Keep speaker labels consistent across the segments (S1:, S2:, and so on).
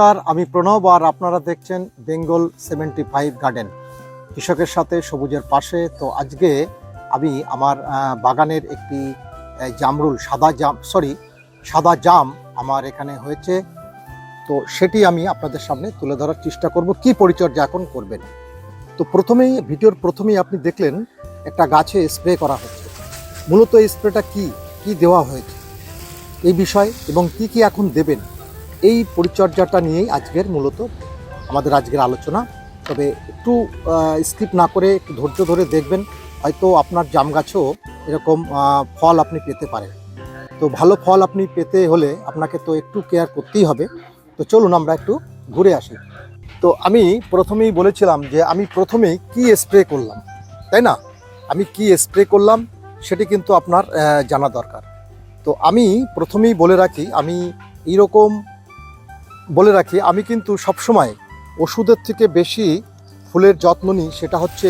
S1: নমস্কার, আমি প্রণব আর আপনারা দেখছেন বেঙ্গল সেভেন্টি ফাইভ গার্ডেন। কৃষকের সাথে সবুজের পাশে, তো আজকে আমি আমার বাগানের একটি জামরুল, সাদা জাম, সরি, সাদা জাম আমার এখানে হয়েছে। তো সেটি আমি আপনাদের সামনে তুলে ধরার চেষ্টা করব, কি পরিচর্যা এখন করবেন। তো প্রথমেই, ভিডিওর প্রথমেই আপনি দেখলেন, একটা গাছে স্প্রে করা হচ্ছে। মূলত এই স্প্রেটা কি? কি দেওয়া হয়েছে? এই বিষয়, এবং কি কি এখন দেবেন? এই পরিচর্যাটা নিয়েই আজকের মূলত আমাদের আজকের আলোচনা। তবে একটু স্কিপ না করে একটু ধৈর্য ধরে দেখবেন, হয়তো আপনার জাম গাছেও এরকম ফল আপনি পেতে পারেন। তো ভালো ফল আপনি পেতে হলে আপনাকে তো একটু কেয়ার করতেই হবে। তো চলুন আমরা একটু ঘুরে আসি। তো আমি প্রথমেই বলেছিলাম যে আমি প্রথমেই কি স্প্রে করলাম, তাই না? আমি কি স্প্রে করলাম সেটি কিন্তু আপনার জানা দরকার। তো আমি প্রথমেই বলে রাখি, আমি এইরকম বলে রাখি, আমি কিন্তু সবসময় ওষুধের থেকে বেশি ফুলের যত্ন নিই, সেটা হচ্ছে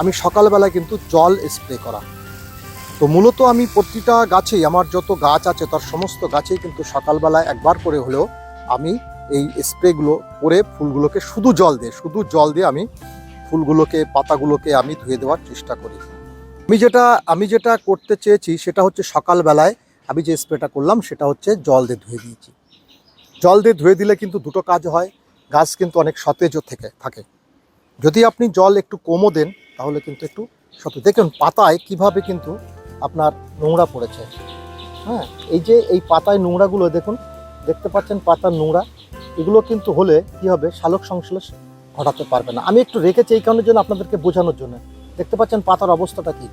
S1: আমি সকালবেলায় কিন্তু জল স্প্রে করা। তো মূলত আমি প্রতিটা গাছেই, আমার যত গাছ আছে, তার সমস্ত গাছেই কিন্তু সকালবেলায় একবার করে হলেও আমি এই স্প্রেগুলো করে ফুলগুলোকে শুধু জল দিয়ে, শুধু জল দিয়ে আমি ফুলগুলোকে, পাতাগুলোকে আমি ধুয়ে দেওয়ার চেষ্টা করি। আমি যেটা আমি যেটা করতে চেয়েছি, সেটা হচ্ছে সকালবেলায় আমি যে স্প্রেটা করলাম, সেটা হচ্ছে জল দিয়ে ধুয়ে দিয়েছি। জল দিয়ে ধুয়ে দিলে কিন্তু দুটো কাজ হয়। গাছ কিন্তু অনেক সতেজও থেকে, থাকে। যদি আপনি জল একটু কমও দেন, তাহলে কিন্তু একটু সতেজ। দেখুন, পাতায় কীভাবে কিন্তু আপনার নোংরা পড়েছে। হ্যাঁ এই যে এই পাতায় নোংরাগুলো দেখুন, দেখতে পাচ্ছেন পাতার নোংরা? এগুলো কিন্তু হলে কি হবে? শালক সংশ্লেষ ঘটাতে পারবে না। আমি একটু রেখেছি এই কারণের জন্য আপনাদেরকে বোঝানোর জন্য। দেখতে পাচ্ছেন পাতার অবস্থাটা কি?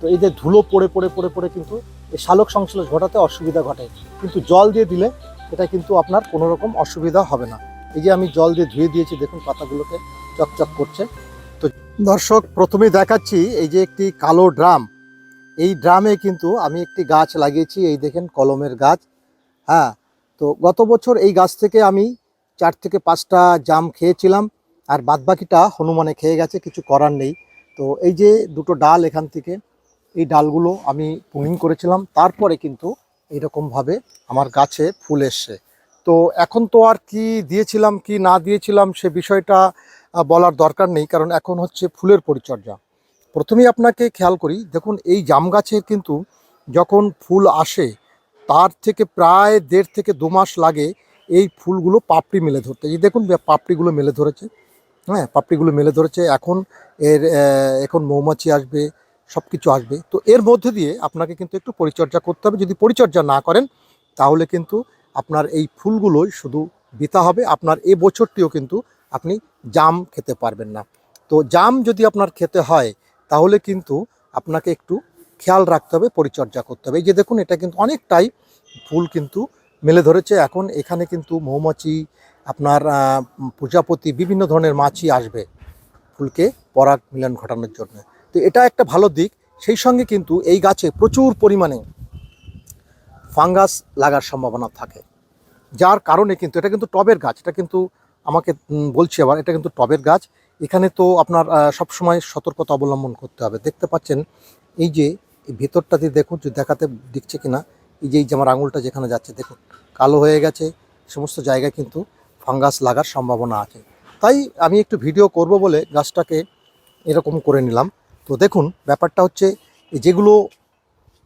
S1: তো এই যে ধুলো পড়ে পড়ে পড়ে পড়ে কিন্তু এই শালক সংশ্লেষ ঘটাতে অসুবিধা ঘটে। কিন্তু জল দিয়ে দিলে এটা কিন্তু আপনার কোনো রকম অসুবিধা হবে না। এই যে আমি জল দিয়ে ধুয়ে দিয়েছি, দেখুন পাতাগুলোকে চকচক করছে। তো দর্শক, প্রথমেই দেখাচ্ছি এই যে একটি কালো ড্রাম। এই ড্রামে কিন্তু আমি একটি গাছ লাগিয়েছি, এই দেখেন কলমের গাছ। হ্যাঁ তো গত বছর এই গাছ থেকে আমি চার থেকে পাঁচটা জাম খেয়েছিলাম, আর বাদবাকিটা হনুমানে খেয়ে গেছে, কিছু করার নেই। তো এই যে দুটো ডাল এখান থেকে, এই ডালগুলো আমি পুনিং করেছিলাম। তারপরে কিন্তু এইরকমভাবে আমার গাছে ফুল এসছে। তো এখন তো আর কি দিয়েছিলাম, কি না দিয়েছিলাম সে বিষয়টা বলার দরকার নেই, কারণ এখন হচ্ছে ফুলের পরিচর্যা। প্রথমেই আপনাকে খেয়াল করি, দেখুন এই জাম গাছের কিন্তু যখন ফুল আসে, তার থেকে প্রায় দেড় থেকে দু মাস লাগে এই ফুলগুলো পাপড়ি মেলে ধরতে। এই দেখুন পাপড়িগুলো মেলে ধরেছে হ্যাঁ পাপড়িগুলো মেলে ধরেছে। এখন এর এখন মৌমাছি আসবে সব কিছু আসবে। তো এর মধ্যে দিয়ে আপনাকে কিন্তু একটু পরিচর্যা করতে হবে। যদি পরিচর্যা না করেন, তাহলে কিন্তু আপনার এই ফুলগুলোই শুধু বিতা হবে। আপনার এ বছরটিও কিন্তু আপনি জাম খেতে পারবেন না। তো জাম যদি আপনার খেতে হয়, তাহলে কিন্তু আপনাকে একটু খেয়াল রাখতে হবে, পরিচর্যা করতে হবে। এই যে দেখুন, এটা কিন্তু অনেকটাই ফুল কিন্তু মেলে ধরেছে। এখন এখানে কিন্তু মৌমাছি, আপনার প্রজাপতি, বিভিন্ন ধরনের মাছি আসবে ফুলকে পরাগ মিলন ঘটানোর জন্য। তো এটা একটা ভালো দিক। সেই সঙ্গে কিন্তু এই গাছে প্রচুর পরিমাণে ফাঙ্গাস লাগার সম্ভাবনা থাকে। যার কারণে কিন্তু এটা কিন্তু টবের গাছ, এটা কিন্তু আমাকে বলছি আবার, এটা কিন্তু টবের গাছ। এখানে তো আপনার সবসময় সতর্কতা অবলম্বন করতে হবে। দেখতে পাচ্ছেন এই যে এই ভেতরটা দিয়ে দেখুন, যে দেখাতে দিচ্ছে কিনা, এই যে এই যে আমার আঙুলটা যেখানে যাচ্ছে, দেখুন, কালো হয়ে গেছে। সমস্ত জায়গায় কিন্তু ফাঙ্গাস লাগার সম্ভাবনা আছে। তাই আমি একটু ভিডিও করব বলে গাছটাকে এরকম করে নিলাম। তো দেখুন, ব্যাপারটা হচ্ছে যেগুলো,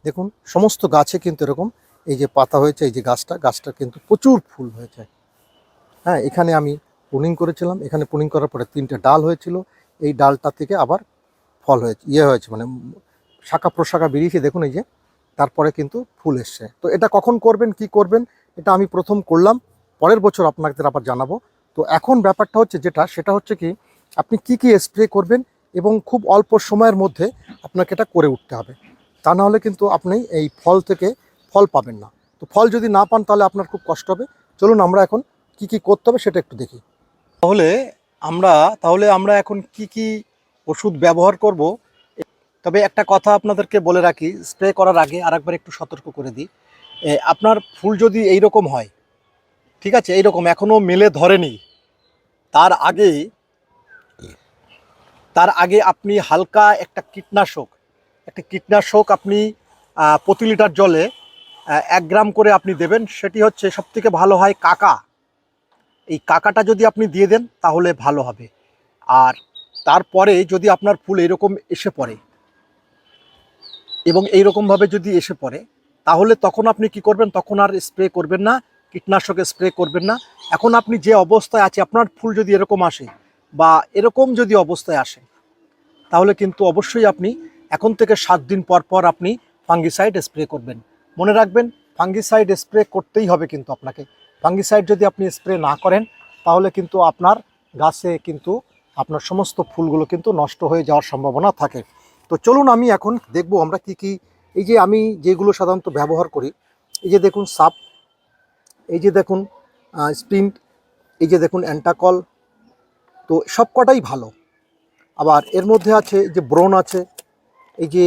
S1: দেখুন, সমস্ত গাছে কিন্তু এরকম এই যে পাতা হয়েছে, এই যে গাছটা গাছটা কিন্তু প্রচুর ফুল হয়েছে। হ্যাঁ এখানে আমি পুনিং করেছিলাম, এখানে পুনিং করার পরে তিনটে ডাল হয়েছিল, এই ডালটা থেকে আবার ফল হয়েছে ইয়ে হয়েছে মানে শাখা প্রশাখা বেরিয়েছে, দেখুন এই যে, তারপরে কিন্তু ফুল এসছে। তো এটা কখন করবেন, কি করবেন, এটা আমি প্রথম করলাম, পরের বছর আপনাদের আবার জানাব। তো এখন ব্যাপারটা হচ্ছে যেটা, সেটা হচ্ছে কি, আপনি কি কি স্প্রে করবেন এবং খুব অল্প সময়ের মধ্যে আপনাকে এটা করে উঠতে হবে। তা না হলে কিন্তু আপনি এই ফল থেকে ফল পাবেন না। তো ফল যদি না পান তাহলে আপনার খুব কষ্ট হবে। চলুন আমরা এখন কি কি করতে হবে সেটা একটু দেখি। তাহলে আমরা তাহলে আমরা এখন কি কি ওষুধ ব্যবহার করব? তবে একটা কথা আপনাদেরকে বলে রাখি, স্প্রে করার আগে আরেকবার একটু সতর্ক করে দিই। আপনার ফুল যদি এই রকম হয়, ঠিক আছে, এইরকম এখনও মেলে ধরেনি, তার আগে তার আগে আপনি হালকা একটা কীটনাশক একটা কীটনাশক আপনি প্রতি লিটার জলে এক গ্রাম করে আপনি দেবেন। সেটি হচ্ছে সবথেকে ভালো হয় কাকা। এই কাকাটা যদি আপনি দিয়ে দেন, তাহলে ভালো হবে। আর তারপরে যদি আপনার ফুল এরকম এসে পড়ে, এবং এইরকমভাবে যদি এসে পড়ে, তাহলে তখন আপনি কি করবেন? তখন আর স্প্রে করবেন না, কীটনাশক স্প্রে করবেন না। এখন আপনি যে অবস্থায় আছে আপনার ফুল যদি এরকম আসে বা এরকম যদি অবস্থায় আসে, তাহলে কিন্তু অবশ্যই আপনি এখন থেকে সাত দিন পর পর আপনি ফাঙ্গিসাইড স্প্রে করবেন। মনে রাখবেন, ফাঙ্গিসাইড স্প্রে করতেই হবে কিন্তু আপনাকে। ফাঙ্গিসাইড যদি আপনি স্প্রে না করেন, তাহলে কিন্তু আপনার গাছে কিন্তু আপনার সমস্ত ফুলগুলো কিন্তু নষ্ট হয়ে যাওয়ার সম্ভাবনা থাকে। তো চলুন আমি এখন দেখব আমরা কি কি, এই যে আমি যেগুলো সাধারণত ব্যবহার করি, এই যে দেখুন সাপ, এই যে দেখুন স্প্রিন্ট, এই যে দেখুন অ্যান্টাকল তো সব কটাই ভালো। আবার এর মধ্যে আছে যে ব্রোন আছে, এই যে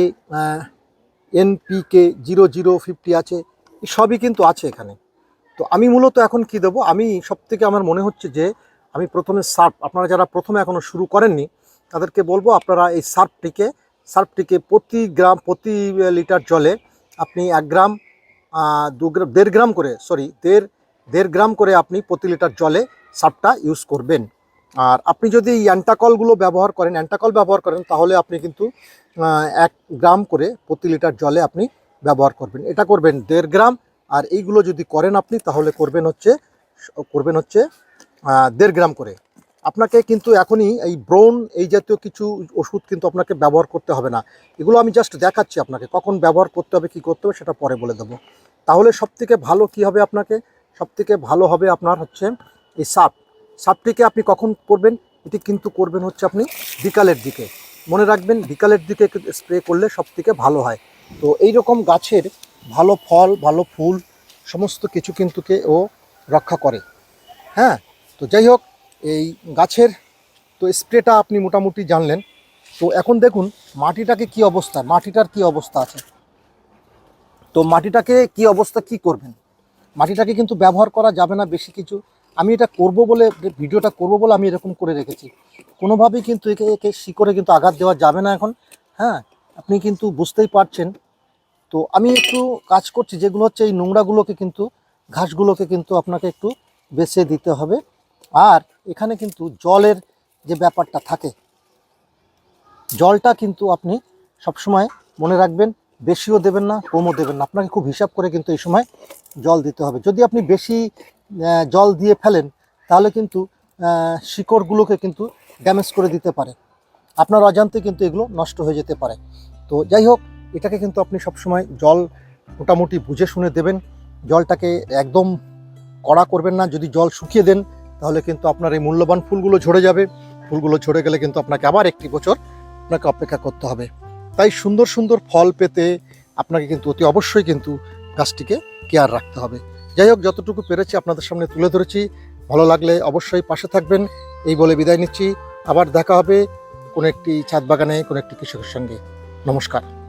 S1: এনপিকে জিরো জিরো ফিফটি আছে সবই কিন্তু আছে এখানে। তো আমি মূলত এখন কি দেবো, আমি সব থেকে আমার মনে হচ্ছে যে আমি প্রথমে সার্ফ আপনারা যারা প্রথমে এখনও শুরু করেননি, তাদেরকে বলব আপনারা এই সার্ফটিকে সার্ফটিকে প্রতি গ্রাম, প্রতি লিটার জলে আপনি এক গ্রাম দু গ্রাম, দেড় গ্রাম করে সরি দেড় দেড় গ্রাম করে আপনি প্রতি লিটার জলে সার্ফটা ইউজ করবেন। আর আপনি যদি অ্যান্টাকলগুলো ব্যবহার করেন, অ্যান্টাকল ব্যবহার করেন, তাহলে আপনি কিন্তু এক গ্রাম করে প্রতি লিটার জলে আপনি ব্যবহার করবেন। এটা করবেন দেড় গ্রাম, আর এইগুলো যদি করেন আপনি, তাহলে করবেন হচ্ছে করবেন হচ্ছে দেড় গ্রাম করে। আপনাকে কিন্তু এখনই এই ব্রোন এই জাতীয় কিছু ওষুধ কিন্তু আপনাকে ব্যবহার করতে হবে না। এগুলো আমি জাস্ট দেখাচ্ছি আপনাকে, কখন ব্যবহার করতে হবে, কি করতে হবে, সেটা পরে বলে দেবো। তাহলে সবথেকে ভালো কি হবে আপনাকে? সবথেকে ভালো হবে আপনার হচ্ছে এই সাপ। সাপটিকে আপনি কখন করবেন, এটি কিন্তু করবেন হচ্ছে আপনি বিকালের দিকে। মনে রাখবেন, বিকালের দিকে স্প্রে করলে সব থেকে ভালো হয়। তো এই রকম গাছের ভালো ফল, ভালো ফুল, সমস্ত কিছু কিন্তু কে ও রক্ষা করে। হ্যাঁ তো যাই হোক, এই গাছের তো স্প্রেটা আপনি মোটামুটি জানলেন। তো এখন দেখুন, মাটিটাকে কি অবস্থা? মাটিটার কি অবস্থা আছে? তো মাটিটাকে কি অবস্থা, কি করবেন? মাটিটাকে কিন্তু ব্যবহার করা যাবে না বেশি কিছু। আমি এটা করব বলে, ভিডিওটা করব বলে আমি এরকম করে রেখেছি। কোনোভাবেই কিন্তু একে একে শিকড়ে কিন্তু আঘাত দেওয়া যাবে না এখন। হ্যাঁ আপনি কিন্তু বুঝতেই পারছেন। তো আমি একটু কাজ করছি, যেগুলো হচ্ছে এই নোংরাগুলোকে কিন্তু, ঘাসগুলোকে কিন্তু আপনাকে একটু বেছে দিতে হবে। আর এখানে কিন্তু জলের যে ব্যাপারটা থাকে, জলটা কিন্তু আপনি সবসময় মনে রাখবেন, বেশিও দেবেন না, কমও দেবেন না। আপনাকে খুব হিসাব করে কিন্তু এই সময় জল দিতে হবে। যদি আপনি বেশি জল দিয়ে ফেলেন, তাহলে কিন্তু শিকড়গুলোকে কিন্তু ড্যামেজ করে দিতে পারে। আপনার অজান্তে কিন্তু এগুলো নষ্ট হয়ে যেতে পারে। তো যাই হোক, এটাকে কিন্তু আপনি সবসময় জল মোটামুটি বুঝে শুনে দেবেন। জলটাকে একদম কড়া করবেন না, যদি জল শুকিয়ে দেন, তাহলে কিন্তু আপনার এই মূল্যবান ফুলগুলো ঝরে যাবে। ফুলগুলো ঝরে গেলে কিন্তু আপনাকে আবার একটি বছর আপনাকে অপেক্ষা করতে হবে। তাই সুন্দর সুন্দর ফল পেতে আপনাকে কিন্তু অতি অবশ্যই কিন্তু গাছটিকে কেয়ার রাখতে হবে। যাই হোক, যতটুকু পেরেছি আপনাদের সামনে তুলে ধরেছি। ভালো লাগলে অবশ্যই পাশে থাকবেন। এই বলে বিদায় নিচ্ছি। আবার দেখা হবে কোনো একটি ছাদ বাগানে, কোনো একটি কৃষকের সঙ্গে। নমস্কার।